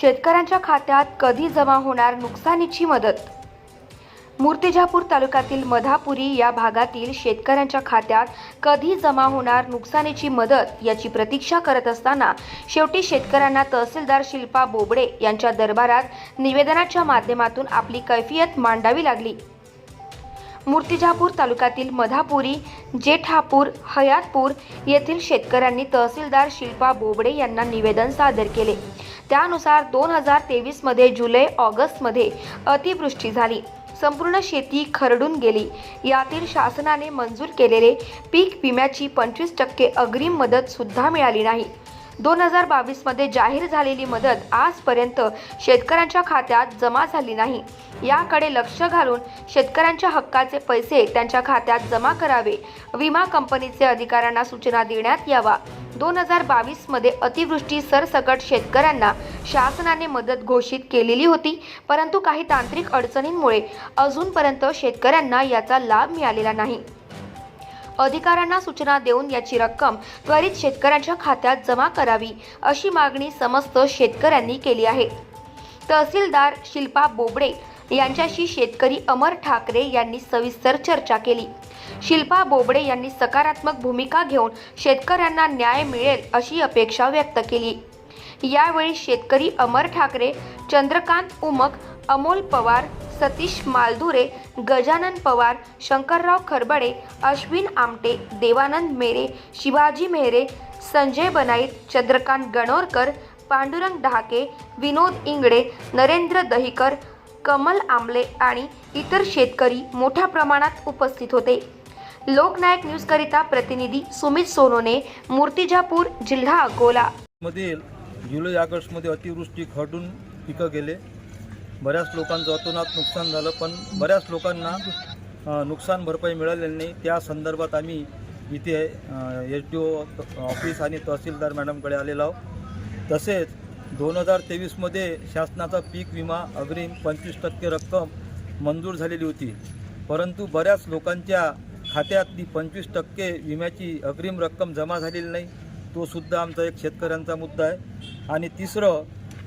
शेतकऱ्यांच्या खात्यात कधी जमा होणार नुकसानीची मदत? मूर्तिजापूर तालुक्यातील मधापुरी या भागातील शेतकऱ्यांच्या खात्यात कधी जमा होणार नुकसानीची मदत याची प्रतीक्षा करत असताना शेवटी शेतकऱ्यांना तहसीलदार शिल्पा बोबडे यांच्या दरबारात निवेदनाच्या माध्यमातून आपली कैफियत मांडावी लागली. मूर्तिजापूर तालुक्यातील मधापुरी जेठापूर हयातपूर येथील शेतकऱ्यांनी तहसीलदार शिल्पा बोबडे यांना निवेदन सादर केले. त्यानुसार दोन हजार तेवीसमध्ये जुलै ऑगस्टमध्ये अतिवृष्टी झाली. संपूर्ण शेती खरडून गेली. यातील शासनाने मंजूर केलेले पीक विम्याची पंचवीस टक्के अग्रिम मदतसुद्धा मिळाली नाही. दोन हजार बावीसमध्ये जाहीर झालेली मदत आजपर्यंत शेतकऱ्यांच्या खात्यात जमा झाली नाही. याकडे लक्ष घालून शेतकऱ्यांच्या हक्काचे पैसे त्यांच्या खात्यात जमा करावे. विमा कंपनीचे अधिकाऱ्यांना सूचना देण्यात यावा. दोन हजार बावीसमध्ये अतिवृष्टी सरसकट शेतकऱ्यांना शासनाने मदत घोषित केलेली होती परंतु काही तांत्रिक अडचणींमुळे अजूनपर्यंत शेतकऱ्यांना याचा लाभ मिळालेला नाही. अधिकाऱ्यांना सूचना देऊन याची रक्कम त्वरित शेतकऱ्यांच्या खात्यात जमा करावी अशी मागणी समस्त शेतकऱ्यांनी केली आहे. तहसीलदार शिल्पा बोबडे यांच्याशी शेतकरी अमर ठाकरे यांनी सविस्तर चर्चा केली. शिल्पा बोबडे यांनी सकारात्मक भूमिका घेऊन शेतकऱ्यांना न्याय मिळेल अशी अपेक्षा व्यक्त केली. यावेळी शेतकरी अमर ठाकरे चंद्रकांत उमक अमोल पवार सतीश मालदुरे गजानन पवार शंकरराव खरबडे अश्विन आमटे देवानंद मेरे शिवाजी मेहरे संजय बनाईत चंद्रकांत गणोरकर पांडुरंग डहाके विनोद इंगडे नरेंद्र दहिकर कमल आंबले आणि इतर शेतकरी मोठ्या प्रमाणात उपस्थित होते. लोकनायक न्यूजकरिता प्रतिनिधी सुमित सोनोने मूर्तिजापूर जिल्हा अकोला. मधील जुलै ऑगस्टमध्ये अतिवृष्टी खरडून पिकं गेले. बऱ्याच लोकांचं अतोनात नुकसान झालं पण बऱ्याच लोकांना नुकसान भरपाई मिळालेली नाही. त्या संदर्भात आम्ही इथे एस डी ओ ऑफिस आणि तहसीलदार मॅडमकडे आलेलो आहोत. तसेच दोन हजार तेवीसमध्ये शासनाचा पीक विमा अग्रिम पंचवीस टक्के रक्कम मंजूर झालेली होती. परंतु बऱ्याच लोकांच्या खात्यात ती पंचवीस टक्के विम्याची अग्रिम रक्कम जमा झालेली नाही. तो सुद्धा आमचा एक शेतकऱ्यांचा मुद्दा आहे. आणि तिसरं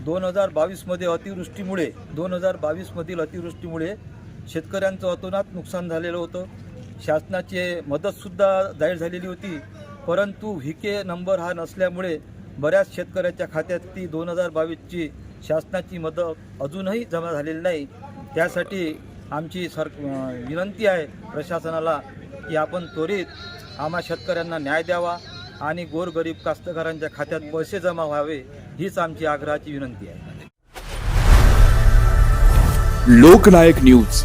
दोन हजार बावीसमध्ये अतिवृष्टीमुळे दोन हजार बावीसमधील अतिवृष्टीमुळे शेतकऱ्यांचं अतोनात नुकसान झालेलं होतं. शासनाची मदतसुद्धा जाहीर झालेली होती. परंतु व्ही नंबर हा नसल्यामुळे बऱ्याच शेतकऱ्याच्या खात्यात ती दोन हजार बावीसची शासनाची मदत अजूनही जमा झालेली नाही. त्यासाठी आमची सर विनंती आहे प्रशासनाला की आपण त्वरित आम्हा शेतकऱ्यांना न्याय द्यावा. आणि गोरगरीब कास्तकारांच्या खात्यात पैसे जमा व्हावे हीच आमची आग्रहाची विनंती आहे. लोकनायक न्यूज.